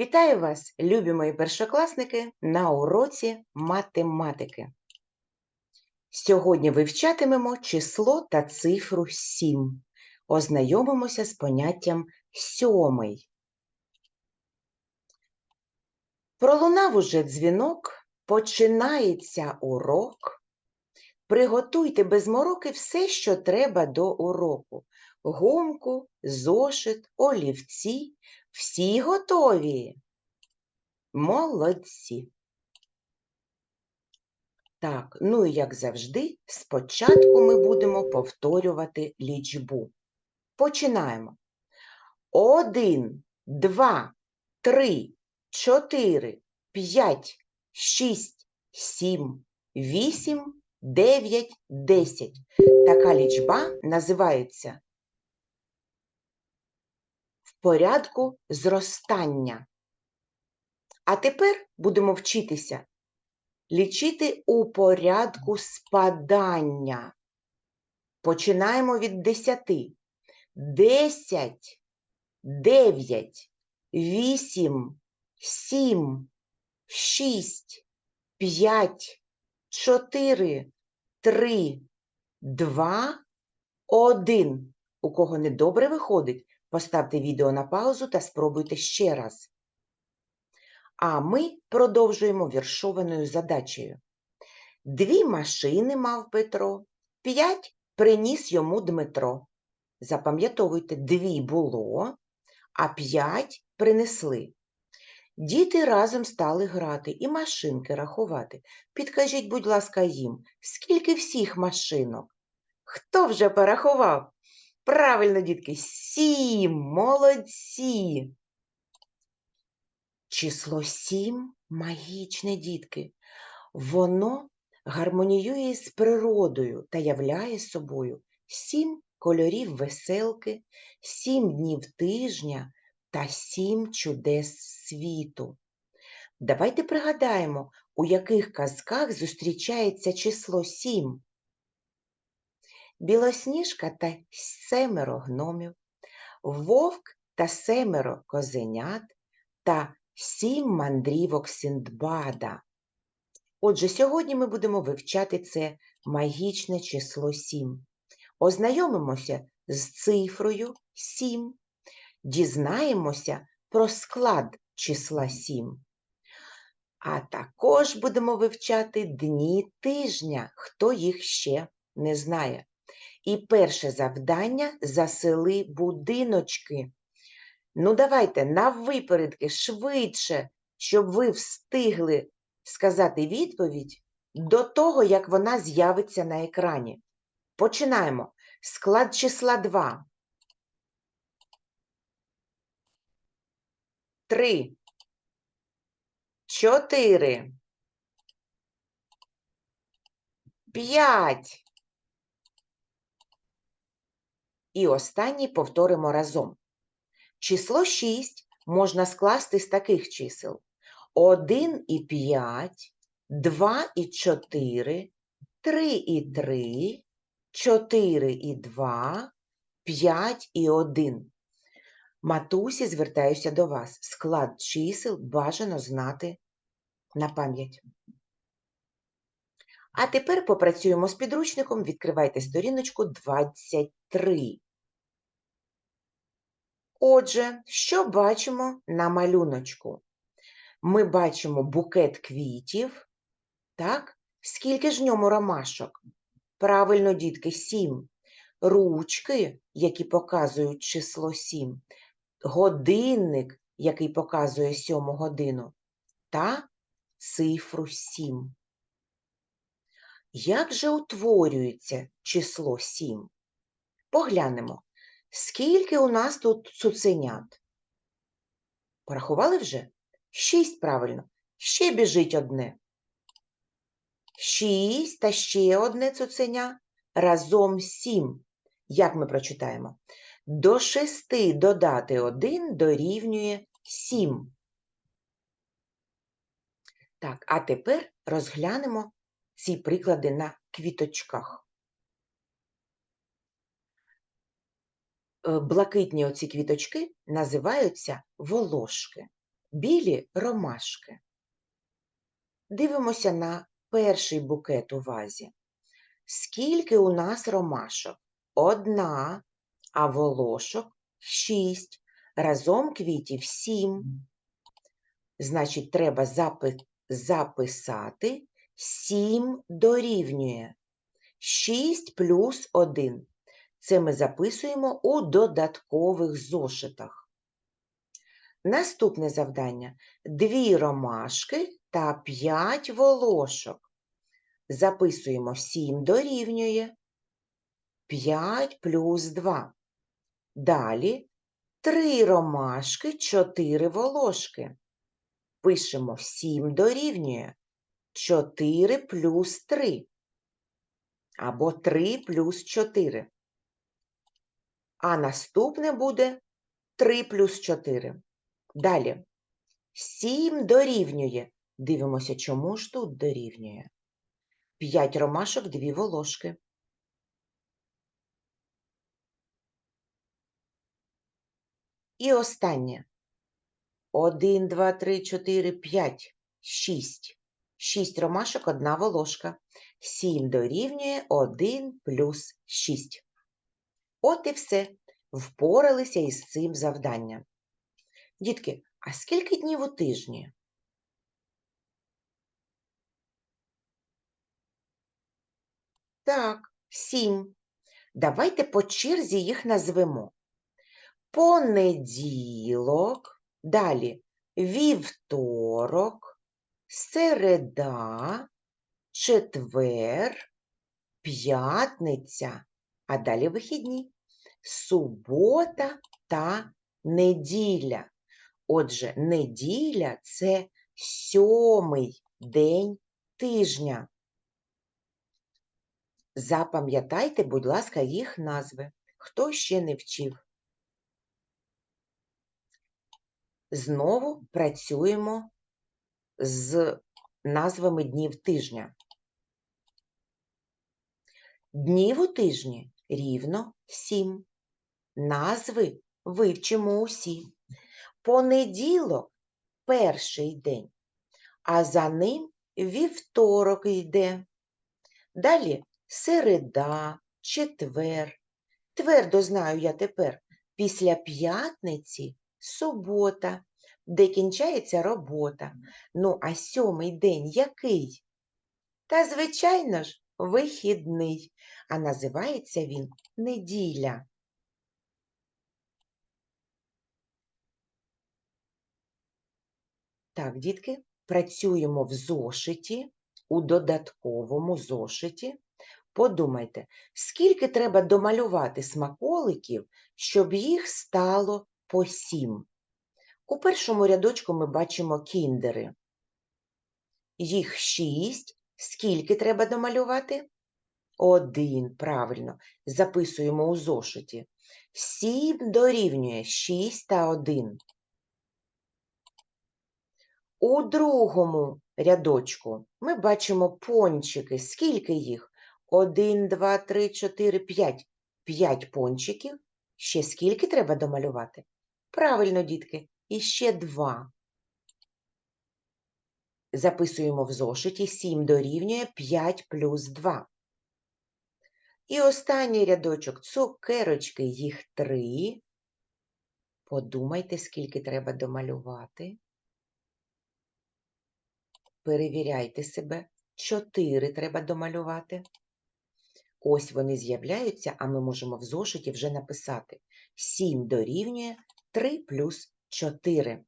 Вітаю вас, любі мої першокласники, на уроці математики. Сьогодні вивчатимемо число та цифру 7. Ознайомимося з поняттям сьомий. Пролунав уже дзвінок, починається урок. Приготуйте без мороки все, що треба до уроку. Гумку, зошит, олівці. Всі готові? Молодці. Так, ну і як завжди, спочатку ми будемо повторювати лічбу. Починаємо. Один, два, три, чотири, п'ять, шість, сім, вісім, дев'ять, десять. Така лічба називається порядку зростання. А тепер будемо вчитися лічити у порядку спадання. Починаємо від десяти. Десять, дев'ять, вісім, сім, шість, п'ять, чотири, три, два, один. У кого недобре виходить, поставте відео на паузу та спробуйте ще раз. А ми продовжуємо віршованою задачею. Дві машини мав Петро, п'ять приніс йому Дмитро. Запам'ятовуйте, дві було, а п'ять принесли. Діти разом стали грати і машинки рахувати. Підкажіть, будь ласка, їм, скільки всіх машинок? Хто вже порахував? Правильно, дітки, сім, молодці. Число сім магічне, дітки. Воно гармоніює з природою та являє собою сім кольорів веселки, сім днів тижня та сім чудес світу. Давайте пригадаємо, у яких казках зустрічається число сім. Білосніжка та семеро гномів, вовк та семеро козенят та сім мандрівок Синдбада. Отже, сьогодні ми будемо вивчати це магічне число 7. Ознайомимося з цифрою 7, дізнаємося про склад числа 7. А також будемо вивчати дні тижня, хто їх ще не знає. І перше завдання засели будиночки. Ну, давайте на випередки швидше, щоб ви встигли сказати відповідь до того, як вона з'явиться на екрані. Починаємо. Склад числа 2. 3. 4. 5. І останній повторимо разом. Число 6 можна скласти з таких чисел: 1 і 5, 2 і 4, 3 і 3, 4 і 2, 5 і 1. Матусі, звертаюся до вас. Склад чисел бажано знати на пам'ять. А тепер попрацюємо з підручником. Відкривайте сторіночку 23. Отже, що бачимо на малюночку? Ми бачимо букет квітів, так? Скільки ж в ньому ромашок? Правильно, дітки, сім. Ручки, які показують число сім, годинник, який показує сьому годину, та цифру сім. Як же утворюється число сім? Поглянемо. Скільки у нас тут цуценят? Порахували вже? Шість правильно. Ще біжить одне. Шість та ще одне цуценя. Разом сім. Як ми прочитаємо? До шести додати один дорівнює сім. Так, а тепер розглянемо ці приклади на квіточках. Блакитні оці квіточки називаються волошки. білі ромашки. Дивимося на перший букет у вазі. Скільки у нас ромашок? Одна, а волошок шість. Разом квітів сім. Значить, треба запи- записати сім дорівнює. 6 плюс 1. Це ми записуємо у додаткових зошитах. Наступне завдання. Дві ромашки та 5 волошок. Записуємо 7 дорівнює 5 плюс 2. Далі 3 ромашки, 4 волошки. Пишемо 7 дорівнює 4 плюс 3 або 3 плюс 4. А наступне буде 3 плюс 4. Далі. 7 дорівнює. Дивимося, чому ж тут дорівнює. 5 ромашок, 2 волошки. І останнє. 1, 2, 3, 4, 5, 6. 6 ромашок, 1 волошка. 7 дорівнює 1 плюс 6. От і все. Впоралися із цим завданням. Дітки, а скільки днів у тижні? Так, 7. Давайте по черзі їх назвемо. Понеділок, далі вівторок, середа, четвер, п'ятниця, а далі вихідні, субота та неділя. Отже, неділя це сьомий день тижня. Запам'ятайте, будь ласка, їх назви. Хто ще не вчив? Знову працюємо з назвами днів тижня. Днів у тижні рівно сім. Назви вивчимо усі. Понеділок перший день, а за ним вівторок йде. Далі середа, четвер. Твердо знаю я тепер, після п'ятниці субота, де кінчається робота. Ну, а сьомий день який? Та, звичайно ж, вихідний, а називається він неділя. Так, дітки, працюємо в зошиті, у додатковому зошиті. Подумайте, скільки треба домалювати смаколиків, щоб їх стало по сім? У першому рядочку ми бачимо кіндери. Їх шість. Скільки треба домалювати? Один, правильно. Записуємо у зошиті. Сім дорівнює шість та один. У другому рядочку ми бачимо пончики. Скільки їх? Один, два, три, чотири, п'ять. П'ять пончиків. Ще скільки треба домалювати? Правильно, дітки, і ще два. Записуємо в зошиті 7 дорівнює 5 плюс 2. І останній рядочок цукерочки, їх 3. Подумайте, скільки треба домалювати. Перевіряйте себе. 4 треба домалювати. Ось вони з'являються, а ми можемо в зошиті вже написати 7 дорівнює 3 плюс 4.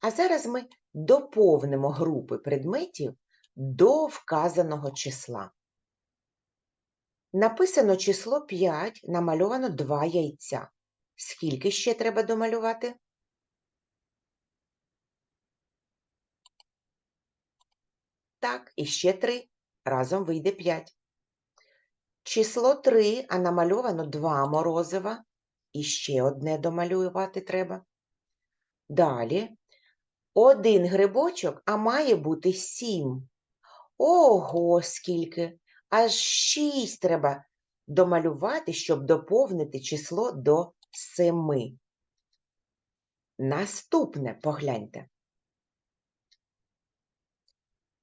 А зараз ми доповнимо групи предметів до вказаного числа. Написано число 5, намальовано 2 яйця. Скільки ще треба домалювати? Так, і ще 3. Разом вийде 5. Число 3, а намальовано 2 морозива. І ще одне домалювати треба. Далі один грибочок, а має бути сім. Ого, скільки! Аж шість треба домалювати, щоб доповнити число до семи. Наступне погляньте.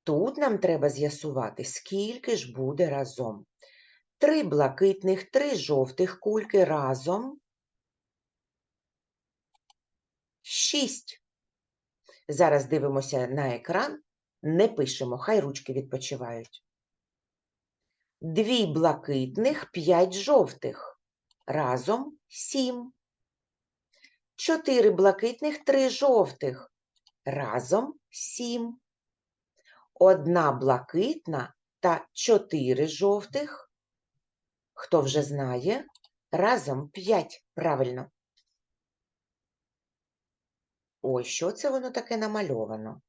Тут нам треба з'ясувати, скільки ж буде разом. Три блакитних, три жовтих кульки разом. Шість. Зараз дивимося на екран, не пишемо, хай ручки відпочивають. Дві блакитних, п'ять жовтих. Разом сім. Чотири блакитних, три жовтих. Разом сім. Одна блакитна та чотири жовтих. Хто вже знає? Разом п'ять. Правильно. Ой, що це воно таке намальовано?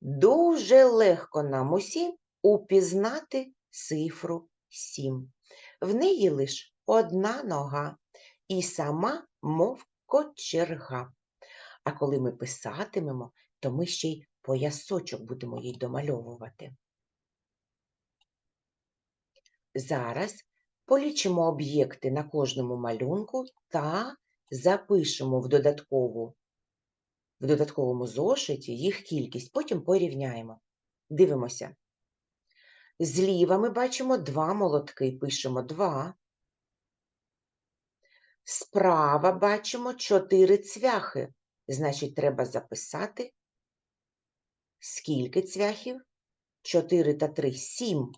Дуже легко нам усім упізнати цифру 7. В неї лише одна нога і сама, мов кочерга. А коли ми писатимемо, то ми ще й поясочок будемо їй домальовувати. Зараз полічимо об'єкти на кожному малюнку та запишемо в додаткову в додатковому зошиті їх кількість, потім порівняємо. Дивимося. Зліва ми бачимо два молотки, пишемо 2. Справа бачимо 4 цвяхи. Значить, треба записати, скільки цвяхів? 4 та 3 – 7.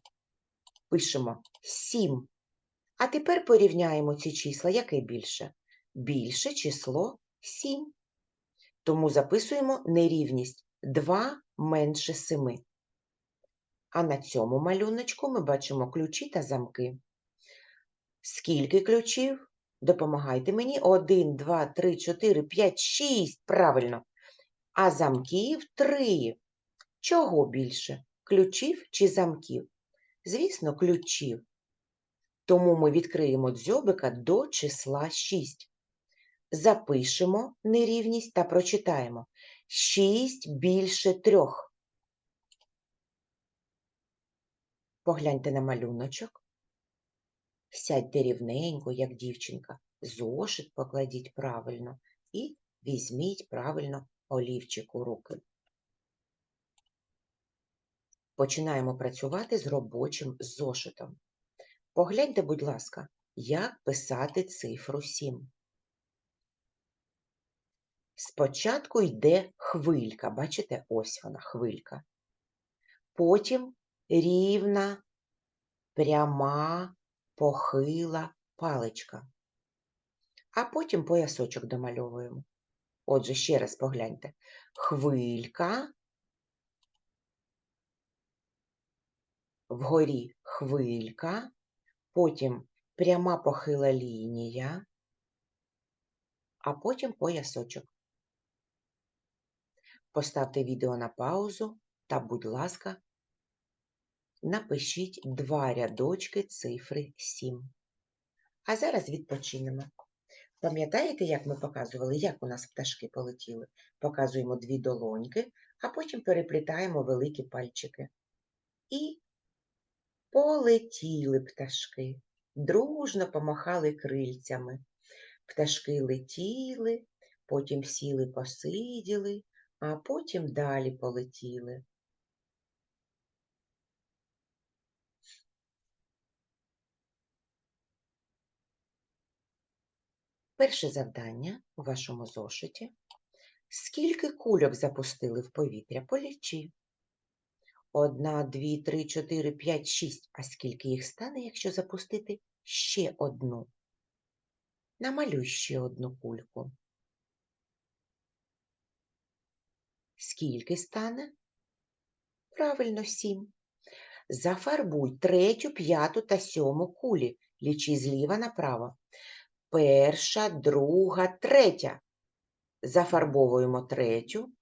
Пишемо 7. А тепер порівняємо ці числа, яке більше? Більше число 7. Тому записуємо нерівність 2 менше 7. А на цьому малюночку ми бачимо ключі та замки. Скільки ключів? Допомагайте мені. 1, 2, 3, 4, 5, 6. Правильно. А замків 3. Чого більше? Ключів чи замків? Звісно, ключів. Тому ми відкриємо дзьобика до числа 6. Запишемо нерівність та прочитаємо. 6 більше 3. Погляньте на малюночок. Сядьте рівненько, як дівчинка, зошит покладіть правильно і візьміть правильно олівчик у руки. Починаємо працювати з робочим зошитом. Погляньте, будь ласка, як писати цифру 7. Спочатку йде хвилька, бачите, ось вона хвилька. Потім рівна, пряма, похила паличка. А потім поясочок домальовуємо. Отже, ще раз погляньте. Хвилька, вгорі хвилька, потім пряма похила лінія, а потім поясочок. Поставте відео на паузу та, будь ласка, напишіть два рядочки цифри 7. А зараз відпочинемо. Пам'ятаєте, як ми показували, як у нас пташки полетіли? Показуємо дві долоньки, а потім переплітаємо великі пальчики. І полетіли пташки, дружно помахали крильцями. Пташки летіли, потім сіли, посиділи, а потім далі полетіли. Перше завдання у вашому зошиті. Скільки кульок запустили в повітря? Полічи. Одна, дві, три, чотири, п'ять, шість. А скільки їх стане, якщо запустити ще одну? Намалюй ще одну кульку. Скільки стане? Правильно, сім. Зафарбуй третю, п'яту та сьому кулі. Лічи зліва направо. Перша, друга, третя. Зафарбовуємо третю.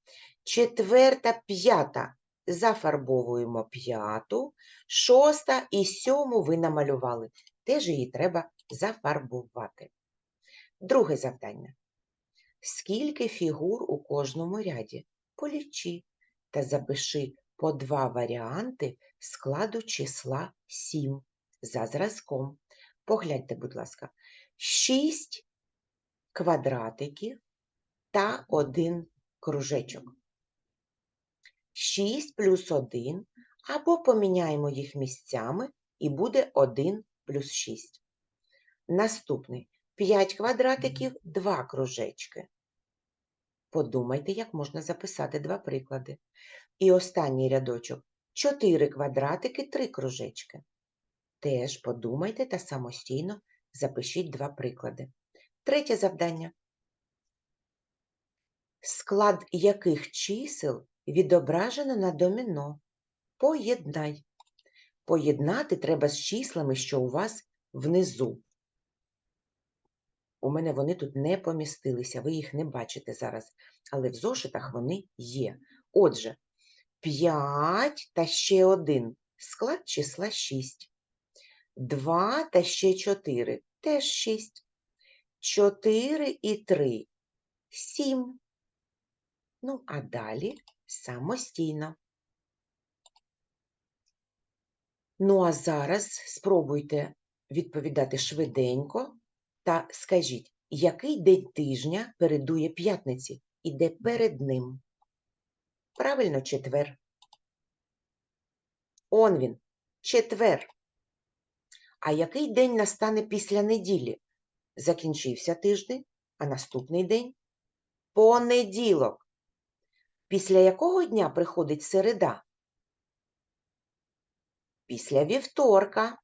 Четверта, п'ята. Зафарбовуємо п'яту, шоста і сьому ви намалювали. Теж її треба зафарбувати. Друге завдання. Скільки фігур у кожному ряді? Полічи та запиши по два варіанти складу числа 7 за зразком. Погляньте, будь ласка, 6 квадратиків та один кружечок. 6 плюс 1, або поміняємо їх місцями, і буде 1 плюс 6. Наступний 5 квадратиків, 2 кружечки. Подумайте, як можна записати два приклади. І останній рядочок 4 квадратики, 3 кружечки. Теж подумайте та самостійно запишіть два приклади. Третє завдання. Склад яких чисел відображено на доміно? Поєднай. Поєднати треба з числами, що у вас внизу. У мене вони тут не помістилися, ви їх не бачите зараз, але в зошитах вони є. Отже, 5 та ще 1 склад числа 6. 2 та ще 4 теж 6. 4 і 3 7. Ну, а далі самостійно. Ну, а зараз спробуйте відповідати швиденько та скажіть, який день тижня передує п'ятниці? Іде перед ним? Правильно, четвер. Он він, четвер. А який день настане після неділі? Закінчився тиждень, а наступний день понеділок. Після якого дня приходить середа? Після вівторка.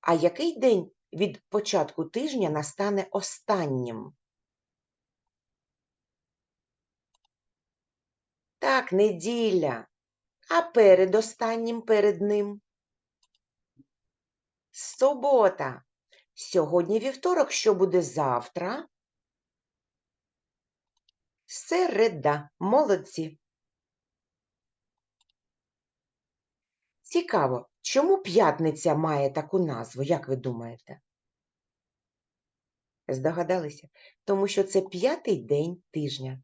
А який день від початку тижня настане останнім? Так, неділя. А перед останнім перед ним? Субота. Сьогодні вівторок, що буде завтра? Середа. Молодці. Цікаво, чому п'ятниця має таку назву, як ви думаєте? Здогадалися? Тому що це п'ятий день тижня.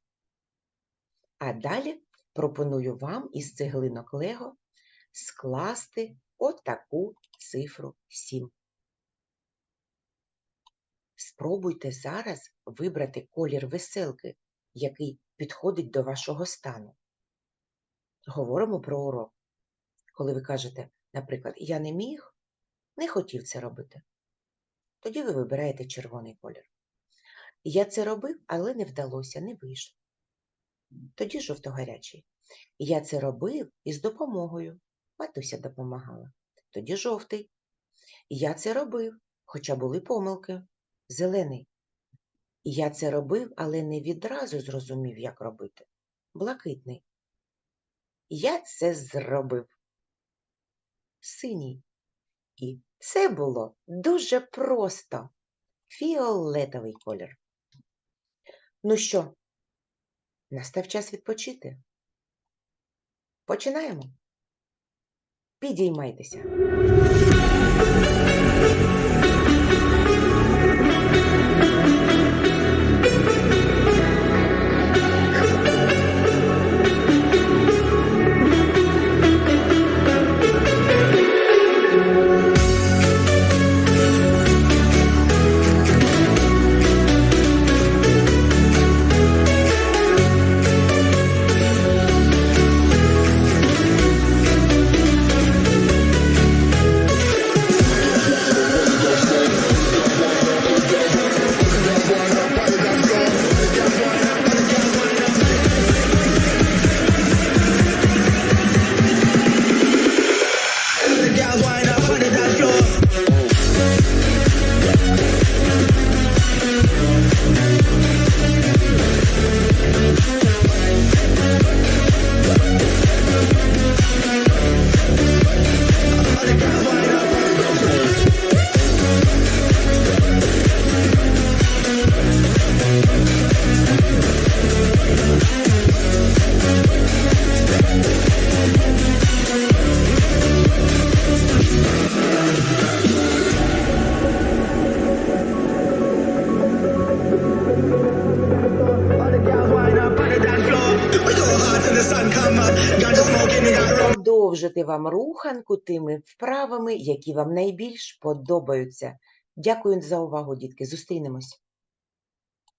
А далі пропоную вам із цеглинок Лего скласти отаку цифру 7. Спробуйте зараз вибрати колір веселки, який підходить до вашого стану. Говоримо про урок. Коли ви кажете, наприклад, я не міг, не хотів це робити, тоді ви вибираєте червоний колір. Я це робив, але не вдалося, не вийшло. Тоді жовто-гарячий. Я це робив із допомогою. Матуся допомагала. Тоді жовтий. Я це робив, хоча були помилки. Зелений. Я це робив, але не відразу зрозумів, як робити. Блакитний. Я це зробив. Синій. І це було дуже просто. Фіолетовий колір. Ну що, настав час відпочити. Починаємо. Підіймайтеся. Вам руханку тими вправами, які вам найбільш подобаються. Дякую за увагу, дітки. Зустрінемось.